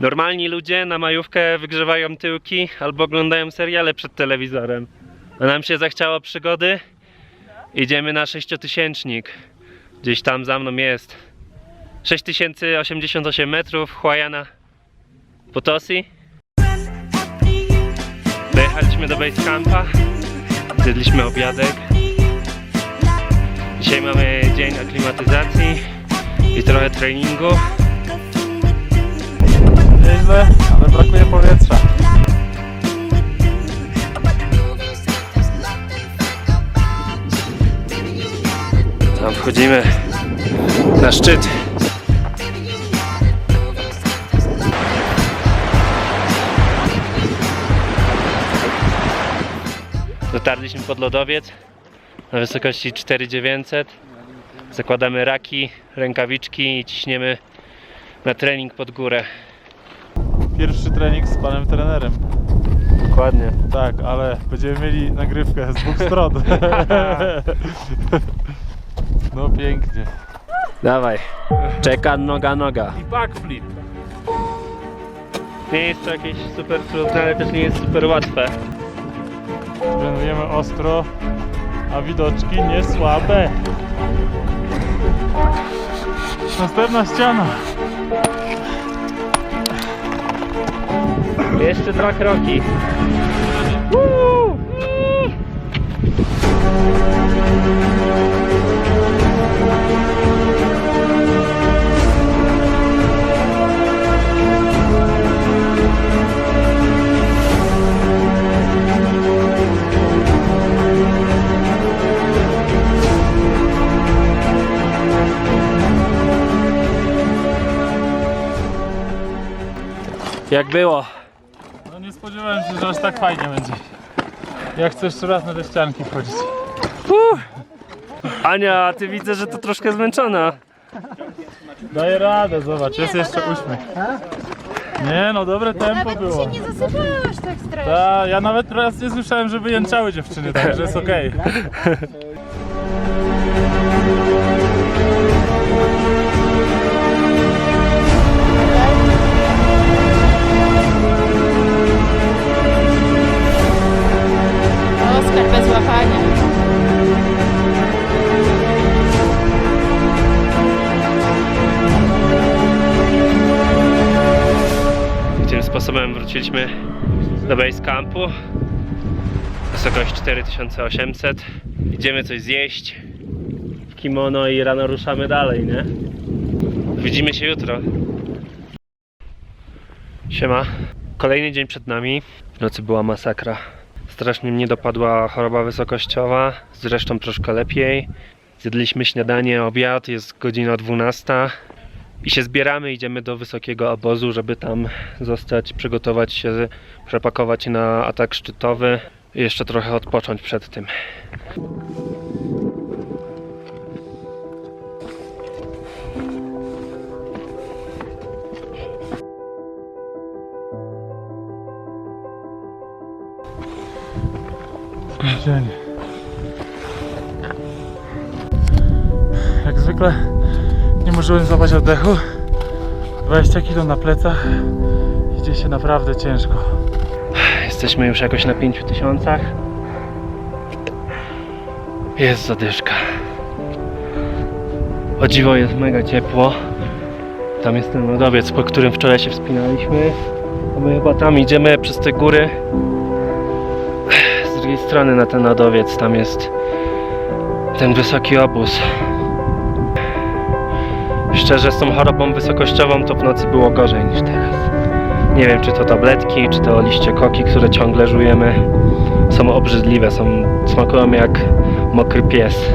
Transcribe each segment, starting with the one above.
Normalni ludzie na majówkę wygrzewają tyłki albo oglądają seriale przed telewizorem. A nam się zachciało przygody. Idziemy na sześciotysięcznik. Gdzieś tam za mną jest 6088 metrów, Huayana Potosi. Dojechaliśmy do base campa. Zjedliśmy obiadek. Dzisiaj mamy dzień aklimatyzacji i trochę treningu. Nieźle, ale brakuje powietrza. Tam wchodzimy na szczyt. Dotarliśmy pod lodowiec na wysokości 4900. Zakładamy raki, rękawiczki i ciśniemy na trening pod górę. Pierwszy trening z panem trenerem. Dokładnie. Tak, ale będziemy mieli nagrywkę z dwóch stron. No pięknie. Dawaj. Czeka noga, noga. I backflip. Nie jest to jakieś super trudne, ale też nie jest super łatwe. Trenujemy ostro, a widoczki nie słabe. Następna ściana. Jeszcze dwa kroki. Jak było? No spodziewałem się, że aż tak fajnie będzie. Ja chcę jeszcze raz na te ścianki wchodzić. Ania, a ty widzę, że to troszkę zmęczona. Daję radę, zobacz, jest jeszcze uśmiech. Nie no, dobre tempo Nawet było. się nie zasypałaś tak strasznie. Ta, ja nawet raz nie słyszałem, żeby jęczały dziewczyny, także jest okej. Bez łapania. Tym sposobem wróciliśmy do base campu. Wysokość 4800. Idziemy coś zjeść w kimono i rano ruszamy dalej, nie? Widzimy się jutro. Siema. Kolejny dzień przed nami. W nocy była masakra. Strasznie mnie dopadła choroba wysokościowa. Zresztą troszkę lepiej. Zjedliśmy śniadanie, obiad, jest godzina 12. I się zbieramy, idziemy do wysokiego obozu, żeby tam zostać, przygotować się, przepakować na atak szczytowy i jeszcze trochę odpocząć przed tym. Dzień. Jak zwykle nie możemy złapać oddechu. 20 kg na plecach. Idzie się naprawdę ciężko. Jesteśmy już jakoś na 5000. Jest zadyszka. O dziwo jest mega ciepło. Tam jest ten lodowiec, po którym wczoraj się wspinaliśmy. A my chyba tam idziemy przez te góry. Z drugiej strony na ten lodowiec tam jest ten wysoki obóz. Szczerze, z tą chorobą wysokościową to w nocy było gorzej niż teraz. Nie wiem, czy to tabletki, czy to liście koki, które ciągle żujemy. Są obrzydliwe, są, smakują jak mokry pies.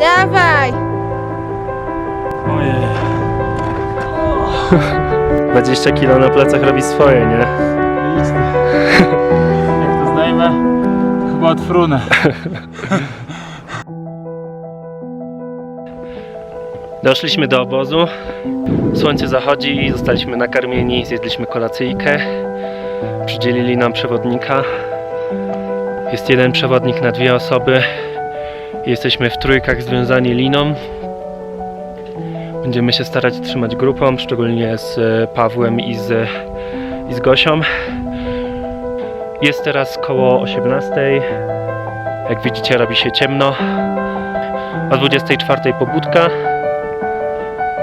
Dawaj! Ojej. 20 kg na plecach robi swoje, nie? Jak to zdejmę, chyba odfrunę. Doszliśmy do obozu. Słońce zachodzi zostaliśmy nakarmieni. Zjedliśmy kolacyjkę. Przydzielili nam przewodnika. Jest jeden przewodnik na dwie osoby. Jesteśmy w trójkach związani liną. Będziemy się starać trzymać grupą, szczególnie z e, Pawłem i z, i z Gosią. Jest teraz koło 18. Jak widzicie, robi się ciemno. O 24 pobudka.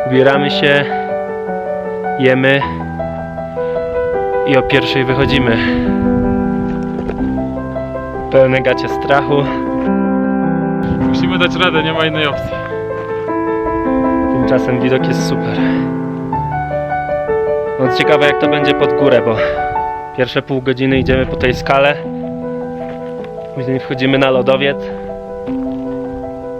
Ubieramy się, jemy i o pierwszej wychodzimy. Pełne gacie strachu. Musimy dać radę, nie ma innej opcji. Tymczasem widok jest super. No ciekawe jak to będzie pod górę, bo pierwsze pół godziny idziemy po tej skale. Później wchodzimy na lodowiec.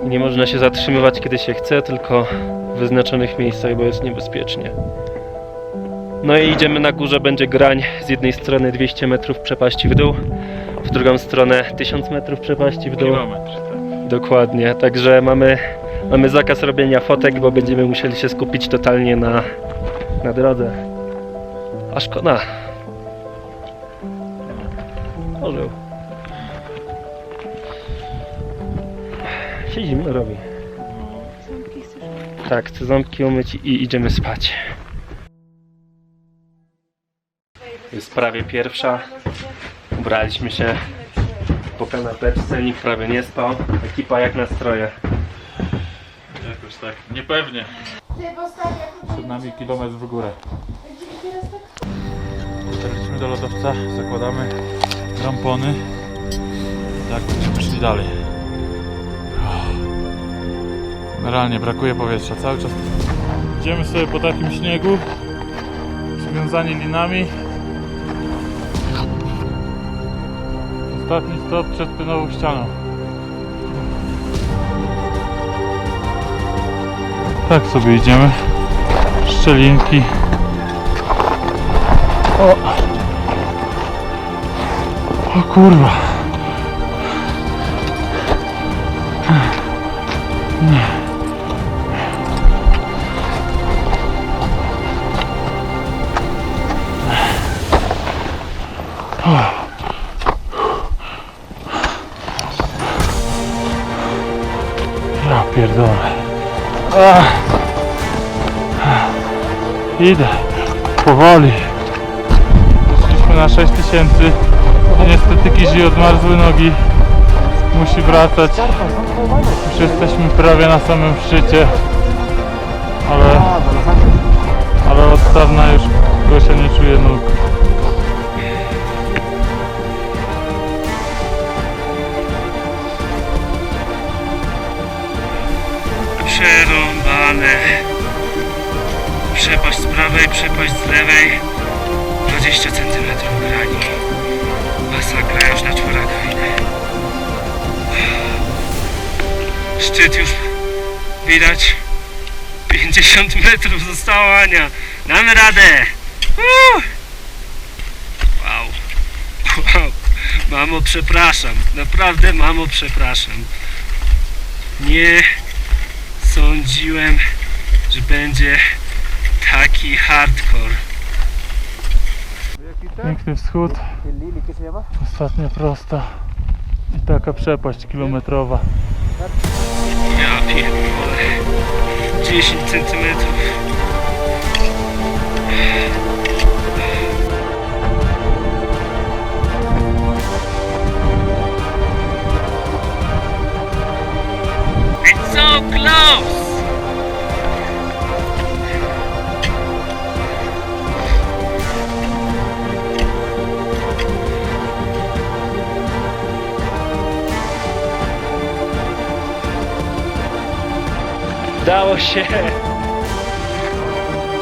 I nie można się zatrzymywać kiedy się chce, tylko w wyznaczonych miejscach, bo jest niebezpiecznie. No i idziemy na górze, będzie grań z jednej strony 200 metrów przepaści w dół, w drugą stronę 1000 metrów przepaści w dół. Kilometr. Tak. Dokładnie, także mamy, mamy zakaz robienia fotek, bo będziemy musieli się skupić totalnie na, na drodze. A szkoda. Orzeł. Się zimno robi. Tak, chcę ząbki umyć i idziemy spać. Jest prawie pierwsza. Ubraliśmy się po kanapeczce, nikt prawie nie spał. Ekipa jak nastroje. Jakoś tak, niepewnie. Przed nami kilometr w górę. Lecimy do lodowca, zakładamy rampony. Tak, będziemy szli dalej. Generalnie brakuje powietrza cały czas. Idziemy sobie po takim śniegu, przywiązani linami. Ostatni stop przed płynową ścianą. Tak sobie idziemy. Szczelinki. O! O kurwa. Ja pierdolę. Ach. Idę. Powoli. Doszliśmy na 6000. Niestety Kizi odmarzły nogi. Musi wracać. Już jesteśmy prawie na samym szczycie. Ale... Ale od dawna już Gosia nie czuje nóg. Szczyt już widać. 50 metrów zostało Ania. Damy radę. Wow. Wow. Mamo, przepraszam. Naprawdę, mamo, przepraszam. Nie sądziłem, że będzie taki hardcore. Piękny wschód. Ostatnia prosta. I taka przepaść kilometrowa. Ja pierdolę. 10 centymetrów.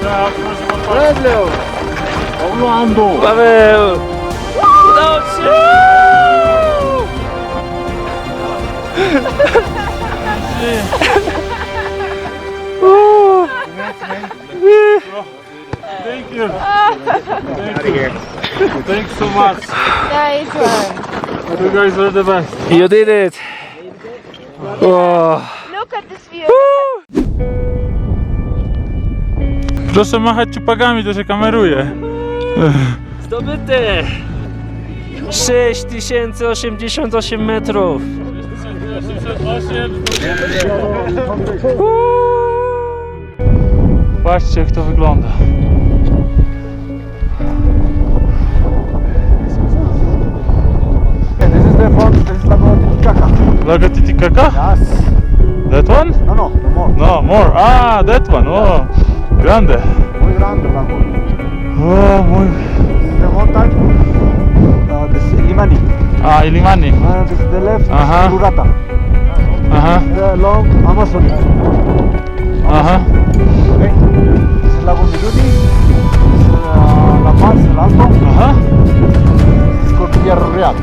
Dało się! Paweł! Udało się! Thank you. Thank you. Thanks so much. Nice one. You guys are the best. You did it! Oh. Look at this view. Proszę machać ciupagami, to się kameruje. Zdobyte! 6088 metrów! 88. Patrzcie jak to wygląda. This is the front, this is Lago Titicaca. Lago Titicaca? Yes. That one? No, no, no more. No, more. Ah, that one. Oh, grande. Muy grande lago. Oh, muy... This is the mountain. Uh, this is Limani. Ah, Ilimani. Uh, this is the left, this Uh-huh. is Urata. Aha, The long Amazon. aha. Okay. This is Lago Miluni. This is uh, La Paz, El Alto. Aha. This is Cordillera Real.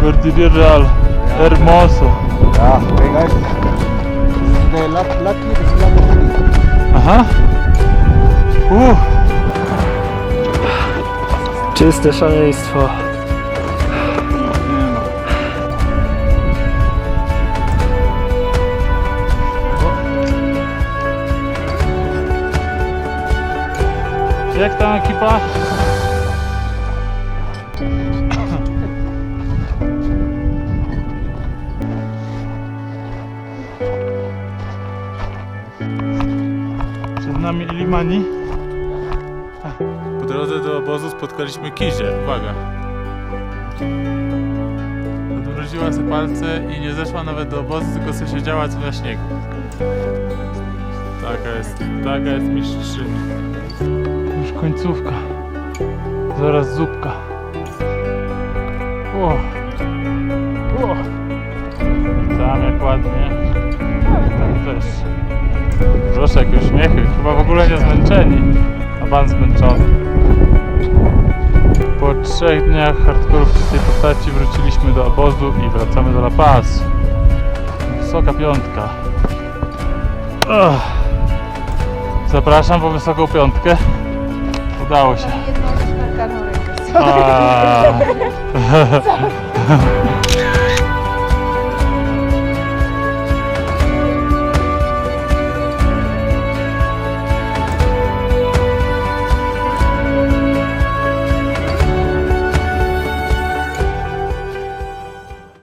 Cordillera Real. Hermoso. Yeah, okay guys. This is the Lati, this is Lago Muni. Aha. Uh. Czyste szaleństwo. Jak tam ekipa? Przed nami Ilimani. Po drodze do obozu spotkaliśmy Kizie. Uwaga. Odmroziła sobie palce i nie zeszła nawet do obozu, tylko sobie siedziała tu na śniegu. Taka jest, taka jest mistrzyni. Już końcówka. Zaraz zupka. O. O. Tam jak ładnie. Tam też. Proszę, jakie uśmiechy. Chyba w ogóle nie zmęczeni. A pan zmęczony. Po trzech dniach hardkorów czystej postaci wróciliśmy do obozu i wracamy do La Paz. Wysoka piątka. Ugh. Zapraszam po wysoką piątkę. Udało się. Jedną. A.